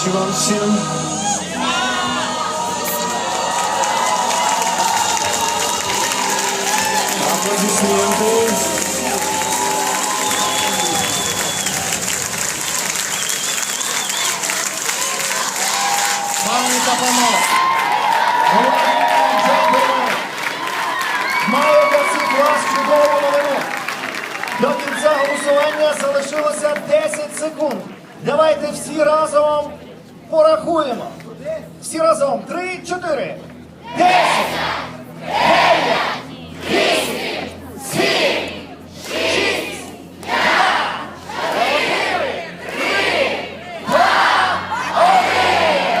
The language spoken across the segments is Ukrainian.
Удачи вам всем! Аплодисменты! Вас чудову новину. До кінця голосування залишилося 10 секунд. Давайте всі разом порахуємо. Всі разом. Три, чотири. Десять. Дев'ять. Вісім. Сім. Шість. Два. Чотири. Три. Два. Один.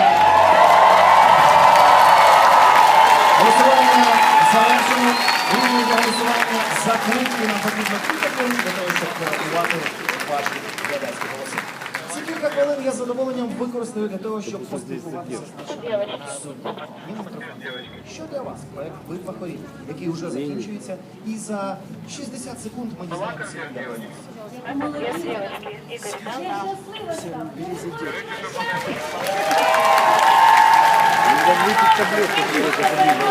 Голосування завершено. Рівні голосування закриті. Нам потрібно кілька хвилин для того, ваші глядацькі голоси. Кілька хвилин я з задоволенням використаю для того, щоб поспілкуватися з нашими суддями. Ніна Митрофанівна, Що для вас проект «Битва хорів», який вже закінчується, і за 60 секунд ми дізнаємося, як вас. Я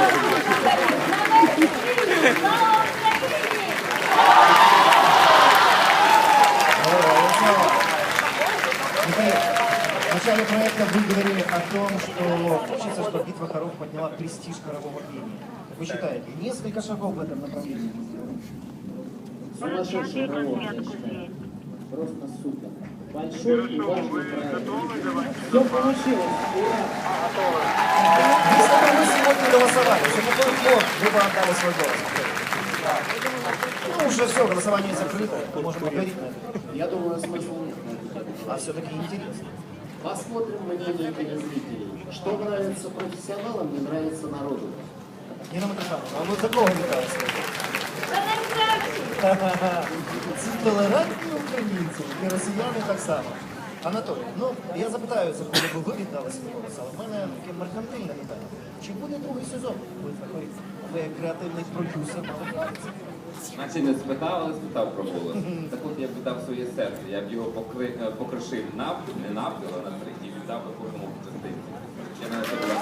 проекта вы говорили о том, что хочется, чтобы битва хоров подняла престиж хорового пения. Как вы считаете, несколько шагов в этом направлении мы сделали? Сумасшедшая работа, я считаю. Просто супер. Большой и важный проект. Все получилось. Ура! Если бы мы сегодня голосовали, за какой ход вы бы отдали свой голос? Ну, уже все, голосование закрыто, мы можем поговорить на это. Я думаю, смысла нет. А все-таки интересно. Посмотрим мнение телезрителей. Что нравится профессионалам, не нравится народу. Ніна Митрофановна, а ви за кого вітали сьогодні? Ці толерантні українці, і росіяни так само. Анатолій, ну я запитаю, за кого ви віддали свій голос, але в мене таке меркантильне питання. Чи буде другий сезон? Ви? Ви як креативний продюсер мали Наче не спитав, але спитав про голос. Так от я б віддав своє серце, я б його покри... е, покришив навпіл, не навпіл, а на і віддав би кожному частинці. Я мене це була.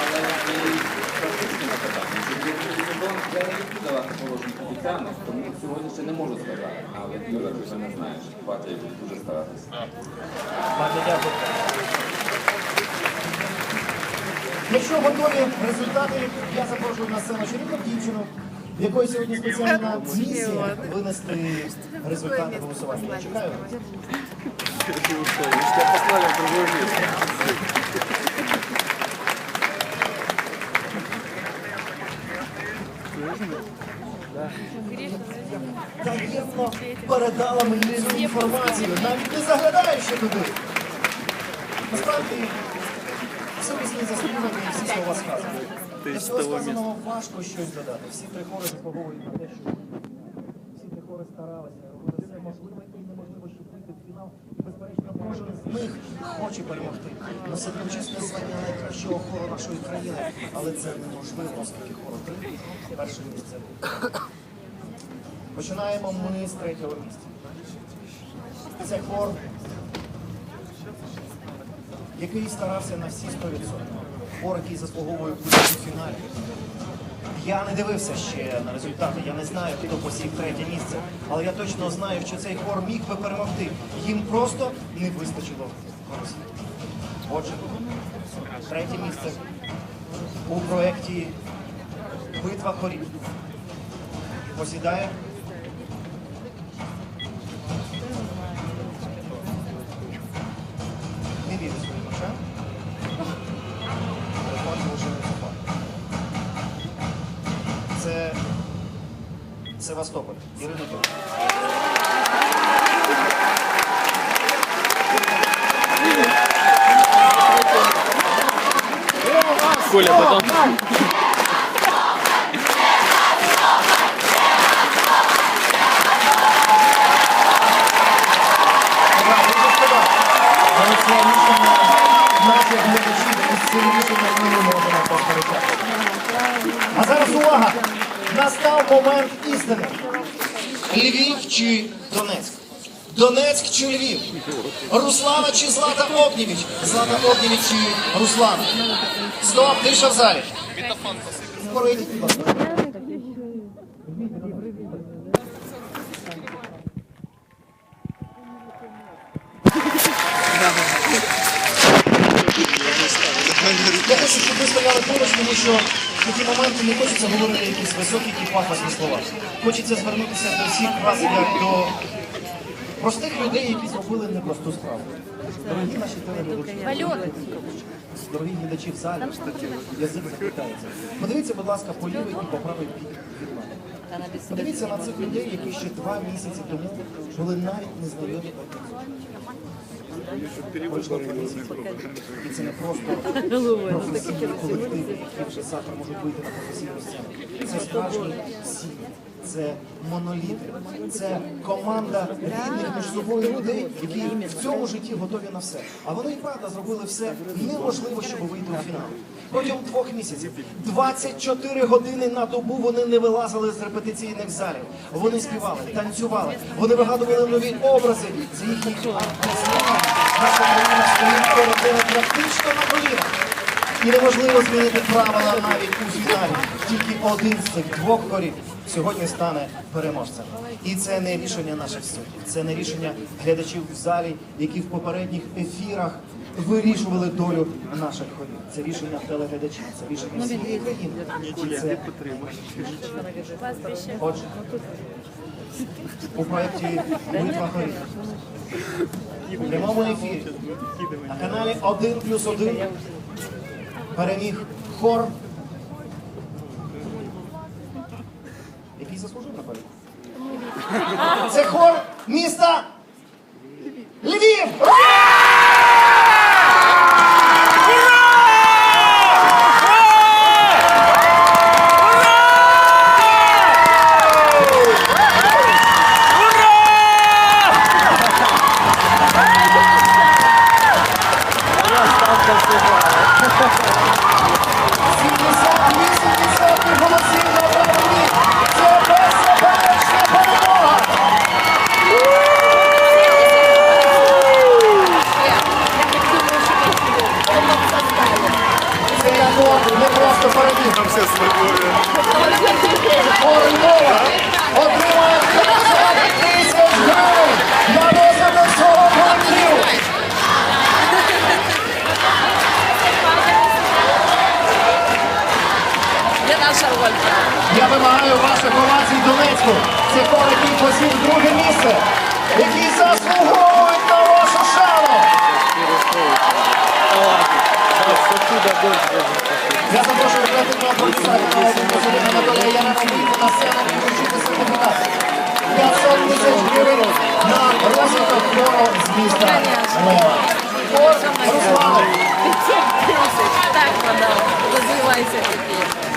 Але і практичне питання, що другий сезон я не люблю давати положених обіцянок, тому сьогодні ще не можу сказати. Але Юра, ти вже не знаєш, батя буде дуже старатися. Мати, дякую. Якщо готові результати, я запрошую на сцену чарівну дівчину, в якої сьогодні спеціальна місія винести результати голосування. Я чекаю. Таємно передала мені цю інформацію, навіть не заглядаючи туди. Насправді, заслужені і всі слова сказані. Для всього сказаного важко щось додати. Всі три хори заслуговують на те, що всі три хори старалися, робили все можливе і неможливе, щоб вийти в фінал. І, безперечно, кожен з них хоче перемогти. Носити почесне звання найкращого хору нашої країни. Але це неможливо, оскільки хор отримує перше місце. Починаємо ми з третього місця. Це хор який старався на всі 100%. Хор, який заслуговує у фіналі. Я не дивився ще на результати, я не знаю, хто посів третє місце, але я точно знаю, що цей хор міг би перемогти. Їм просто не вистачило голосів. Отже, третє місце у проєкті Битва хорів посідає Севастополь. Ірина. Коля, потом. Але це рішення наших глядачів і це рішення ми не можемо Настав момент істини. Львів чи Донецьк? Донецьк чи Львів? Руслана чи Злата Огнєвіч? Злата Огнєвіч чи Руслана? Стоп, тиша в залі. Я хочу, щоб ви стояли поруч, тому що такі моменти не хочеться говорити якісь високі і пафосні слова. Хочеться звернутися до всіх вас як до простих людей, які зробили непросту справу. Дорогі наші телеглядачі, дорогі глядачі в залі, язик заплітається. Подивіться, будь ласка, по лівий і по правий бік від мене. Подивіться на цих людей, які ще два місяці тому були навіть незнайомі одне з одним. Пройшло два місяці. І це не просто професійні які вже завтра можуть вийти на професійну сцену. Це справжні сім'ї, це моноліти, це команда рідних між собою людей, які в цьому житті готові на все. А вони і правда зробили все неможливо, щоб вийти у фінал. Протягом двох місяців 24 години на добу вони не вилазили з репетиційних залів. Вони співали, танцювали, вони вигадували нові образи. Їхній арт-фестиваль. Наша країна стоїть ними практично на колінах. І неможливо змінити правила навіть у фіналі. Тільки один з цих двох корів сьогодні стане переможцем. І це не рішення наших суддів, це не рішення глядачів в залі, які в попередніх ефірах вирішували долю наших корів. Це рішення телеглядачів, це рішення всієї країни. І це Отже, у проєкті Битва хорів прямому ефірі на каналі 1 плюс 1 переміг хор, який заслужив на перемогу. Це хор міста Ціков, який посів друге місце, який заслуговує на вашу шану. Я запрошую креативного продюсера каналу Мусорин Я Яремовіку на сцену і вручити сертифікат. 500 тисяч гривень на розвиток хору з міста. Хор Руслану. 500 тисяч. Так, вона розвивайся такі.